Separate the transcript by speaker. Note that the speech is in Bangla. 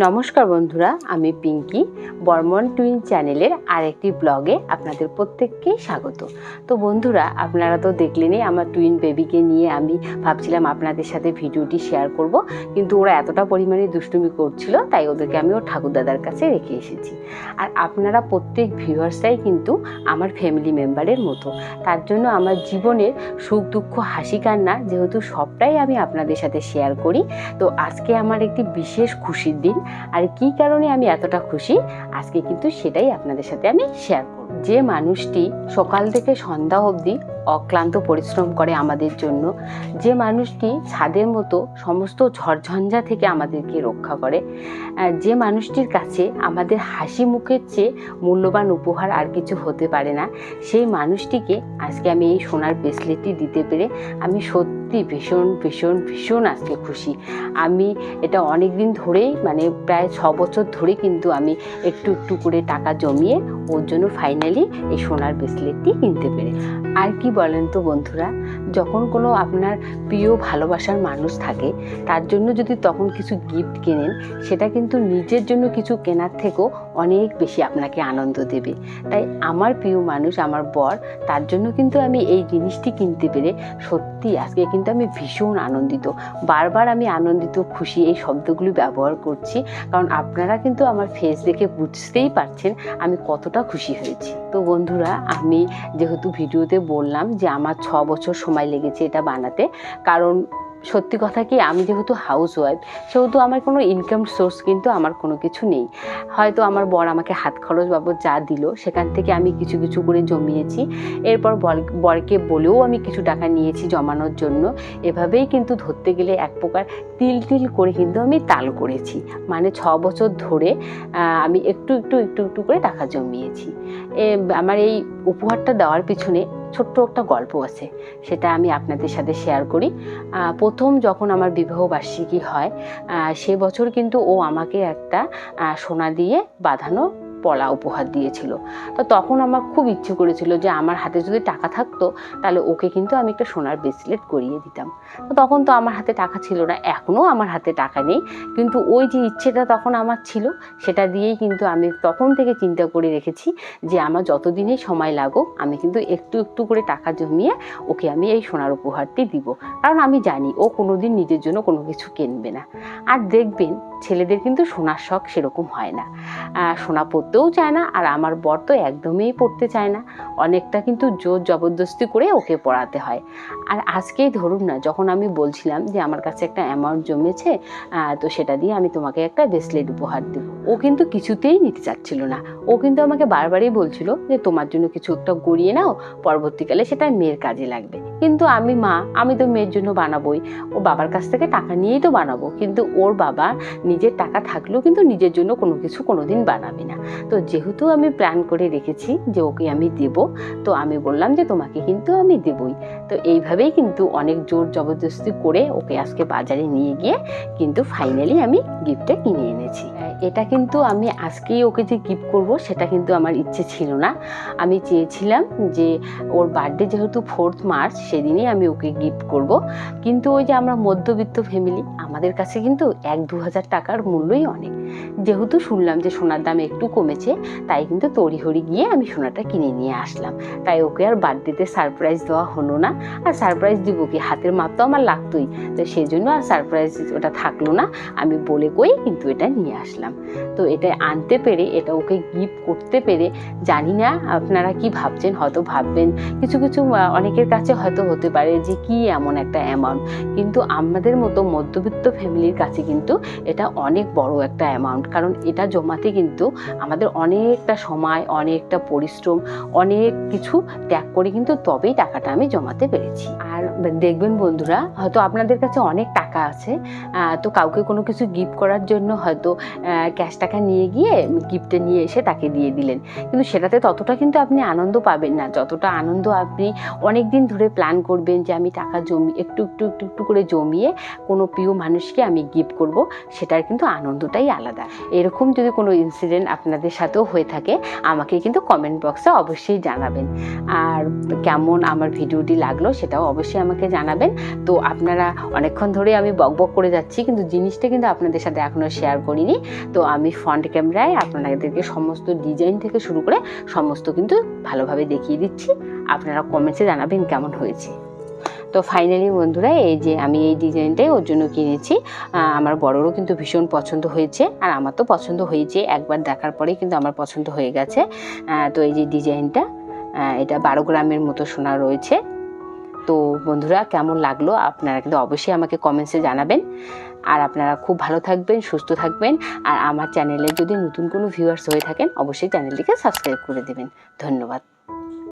Speaker 1: নমস্কার বন্ধুরা, আমি পিঙ্কি। বর্মন টুইন চ্যানেলের আরেকটি ব্লগে আপনাদের প্রত্যেককেই স্বাগত। তো বন্ধুরা, আপনারা তো দেখলেনই আমার টুইন বেবিকে নিয়ে আমি ভাবছিলাম আপনাদের সাথে ভিডিওটি শেয়ার করব, কিন্তু ওরা এতটা পরিমাণে দুষ্টুমি করছিল, তাই ওদেরকে আমি ওর ঠাকুরদাদার কাছে রেখে এসেছি। আর আপনারা প্রত্যেক ভিউয়ার্সরাই কিন্তু আমার ফ্যামিলি মেম্বারের মতো। তার জন্য আমার জীবনের সুখ, দুঃখ, হাসি, কান্না যেহেতু সবটাই আমি আপনাদের সাথে শেয়ার করি, তো আজকে আমার একটি বিশেষ খুশির দিন। আর কি কারণে আমি এতটা খুশি? আজকে কিন্তু সেটাই আপনাদের সাথে আমি শেয়ার করব। যে মানুষটি সকাল থেকে সন্ধ্যা অবধি অক্লান্ত পরিশ্রম করে আমাদের জন্য, যে মানুষটি ছাদের মতো সমস্ত ঝড়ঝঞ্ঝা থেকে আমাদেরকে রক্ষা করে যে মানুষটির কাছে আমাদের হাসি মুখের চেয়ে মূল্যবান উপহার আর কিছু হতে পারে না, সেই মানুষটিকে আজকে আমি এই সোনার ব্রেসলেটটি দিতে পেরে আমি সত্যি ভীষণ ভীষণ ভীষণ আজকে খুশি। আমি এটা অনেক দিন ধরেই মানে প্রায় ছ বছর ধরে কিন্তু আমি একটু একটু করে টাকা জমিয়ে ওর জন্য ফাইনালি এই সোনার ব্রেসলেটটি কিনতে পেরে। আর কি বলেন তো বন্ধুরা, যখন কোনো আপনার প্রিয় ভালোবাসার মানুষ থাকে, তার জন্য যদি তখন কিছু গিফট কেনেন, সেটা কিন্তু নিজের জন্য কিছু কেনার থেকেও অনেক বেশি আপনাকে আনন্দ দেবে। তাই আমার প্রিয় মানুষ, আমার বর, তার জন্য কিন্তু আমি এই জিনিসটি কিনতে পেরে সত্যি আজকে কিন্তু আমি ভীষণ আনন্দিত। বারবার আমি আনন্দিত, খুশি এই শব্দগুলি ব্যবহার করছি। কারণ আপনারা কিন্তু আমার ফেস দেখে বুঝতেই পারছেন আমি কতটা খুশি হয়েছি। তো বন্ধুরা, আমি যেহেতু ভিডিওতে বললাম যে আমার ছ বছর সময় লেগেছে এটা বানাতে, কারণ সত্যি কথা কি, আমি যেহেতু হাউস ওয়াইফ সেহেতু আমার কোনো ইনকাম সোর্স কিন্তু আমার কোনো কিছু নেই। হয়তো আমার বর আমাকে হাত খরচ বাবদ যা দিল, সেখান থেকে আমি কিছু কিছু করে জমিয়েছি। এরপর বর- বরকে বলেও আমি কিছু টাকা নিয়েছি জমানোর জন্য। এভাবেই কিন্তু ধরতে গেলে এক প্রকার তিল তিল করে কিন্তু আমি তাল করেছি। মানে ছ বছর ধরে আমি একটু একটু একটু একটু করে টাকা জমিয়েছি। আমার এই উপহারটা দেওয়ার পিছনে ছোট্ট একটা গল্প আছে, সেটা আমি আপনাদের সাথে শেয়ার করি। প্রথম যখন আমার বিবাহ বার্ষিকী হয় সে বছর কিন্তু ও আমাকে একটা সোনা দিয়ে বাঁধানো পলা উপহার দিয়েছিল। তো তখন আমার খুব ইচ্ছে করেছিল যে আমার হাতে যদি টাকা থাকতো, তাহলে ওকে কিন্তু আমি একটা সোনার ব্রেসলেট করিয়ে দিতাম। তো তখন তো আমার হাতে টাকা ছিল না এখনও আমার হাতে টাকা নেই। কিন্তু ওই যে ইচ্ছেটা তখন আমার ছিল, সেটা দিয়েই কিন্তু আমি তখন থেকে চিন্তা করে রেখেছি যে আমার যতদিনই সময় লাগুক, আমি কিন্তু একটু একটু করে টাকা জমিয়ে ওকে আমি এই সোনার উপহারটি দিব। কারণ আমি জানি ও কোনোদিন নিজের জন্য কোনো কিছু কিনবে না। আর দেখবেন ছেলেদের কিন্তু সোনার শখ সেরকম হয় না। সোনা পরতেও চায় না আর আমার বর তো একদমই পড়তে চায় না। অনেকটা কিন্তু জোর জবরদস্তি করে ওকে পড়াতে হয়। আর আজকেই ধরুন না, যখন আমি বলছিলাম যে আমার কাছে একটা অ্যামাউন্ট জমেছে তো সেটা দিয়ে আমি তোমাকে একটা ব্রেসলেট উপহার দেবো। ও কিন্তু কিছুতেই নিতে চাচ্ছিল না। ও কিন্তু আমাকে বারবারই বলছিল যে তোমার জন্য কিছু একটা গড়িয়ে নাও, পরবর্তীকালে সেটা মেয়ের কাজে লাগবে। কিন্তু আমি মা, আমি তো মেয়ের জন্য বানাবোই। ও বাবার কাছ থেকে টাকা নিয়েই তো বানাবো। কিন্তু ওর বাবা নিজের টাকা থাকলেও কিন্তু নিজের জন্য কোনো কিছু কোনোদিন বানাবে না। তো যেহেতু আমি প্ল্যান করে রেখেছি যে ওকে আমি দেব, তো আমি বললাম যে তোমাকে কিন্তু আমি দেবই। তো এইভাবেই কিন্তু অনেক জোর জবরদস্তি করে ওকে আজকে বাজারে নিয়ে গিয়ে কিন্তু ফাইনালি আমি গিফটটা কিনে এনেছি। এটা কিন্তু আমি আজকেই ওকে যে গিফট করব, সেটা কিন্তু আমার ইচ্ছে ছিল না। আমি চেয়েছিলাম যে ওর বার্থডে যেহেতু ফোর্থ মার্চ সেদিনই আমি ওকে গিফট করব। কিন্তু ওই যে আমরা মধ্যবিত্ত ফ্যামিলি আমাদের কাছে কিন্তু এক দু হাজার টাকার মূল্যই অনেক। যেহেতু শুনলাম যে সোনার দাম একটু কমেছে, তাই কিন্তু তড়িহড়ি গিয়ে আমি সোনাটা কিনে নিয়ে আসলাম। তাই ওকে আর বার্থডেতে সারপ্রাইজ দেওয়া হলো না। আর সারপ্রাইজ দিব কি? হাতের মাপ তো আমার লাগতোই। তো সেই জন্য আর সারপ্রাইজ ওটা থাকল না। আমি বলে কই কিন্তু এটা নিয়ে আসলাম। তো এটা আনতে পেরে, এটা ওকে গিফট করতে পেরে, জানি না আপনারা কি ভাবছেন, হয়তো ভাববেন, কিছু কিছু অনেকের কাছে হয়তো হতে পারে যে কি এমন একটা অ্যামাউন্ট কিন্তু আমাদের মতো মধ্যবিত্ত ফ্যামিলির কাছে কিন্তু এটা অনেক বড় একটা অ্যামাউন্ট কারণ এটা জমাতে কিন্তু আমাদের অনেকটা সময়, অনেকটা পরিশ্রম, অনেক কিছু ত্যাগ করে কিন্তু তবেই টাকাটা আমি জমাতে পেরেছি। দেখবেন বন্ধুরা, হয়তো আপনাদের কাছে অনেক টাকা আছে তো কাউকে কোনো কিছু গিফট করার জন্য হয়তো ক্যাশ টাকা নিয়ে গিয়ে গিফটে নিয়ে এসে তাকে দিয়ে দিলেন। কিন্তু সেটাতে ততটা কিন্তু আপনি আনন্দ পাবেন না। যতটা আনন্দ আপনি অনেক দিন ধরে প্ল্যান করবেন যে আমি টাকা জমি, একটু একটু একটু একটু করে জমিয়ে কোনো প্রিয় মানুষকে আমি গিফট করব, সেটার কিন্তু আনন্দটাই আলাদা। এরকম যদি কোনো ইনসিডেন্ট আপনাদের সাথেও হয়ে থাকে, আমাকে কিন্তু কমেন্ট বক্সে অবশ্যই জানাবেন। আর কেমন আমার ভিডিওটি লাগল, সেটাও অবশ্যই আমাকে জানাবেন। তো আপনারা অনেকক্ষণ ধরে আমি বকবক করে যাচ্ছি, কিন্তু জিনিসটা কিন্তু আপনাদের সাথে এখনও শেয়ার করিনি। তো আমি ফ্রন্ট ক্যামেরায় আপনাদেরকে সমস্ত ডিজাইন থেকে শুরু করে সমস্ত কিন্তু ভালোভাবে দেখিয়ে দিচ্ছি। আপনারা কমেন্টসে জানাবেন কেমন হয়েছে। তো ফাইনালি বন্ধুরা, এই যে আমি এই ডিজাইনটাই ওর জন্য কিনেছি আমার বড়রও কিন্তু ভীষণ পছন্দ হয়েছে, আর আমার তো পছন্দ হয়েছে। একবার দেখার পরেই কিন্তু আমার পছন্দ হয়ে গেছে। তো এই যে ডিজাইনটা এটা বারো গ্রামের মতো সোনা রয়েছে। তো বন্ধুরা, কেমন লাগল? আপনারা কিন্তু অবশ্যই আমাকে কমেন্টসে জানাবেন। আর আপনারা খুব ভালো থাকবেন, সুস্থ থাকবেন। আর আমার চ্যানেলে যদি নতুন কোনো ভিউয়ার্স হয়ে থাকেন, অবশ্যই চ্যানেলটিকে সাবস্ক্রাইব করে দেবেন। ধন্যবাদ।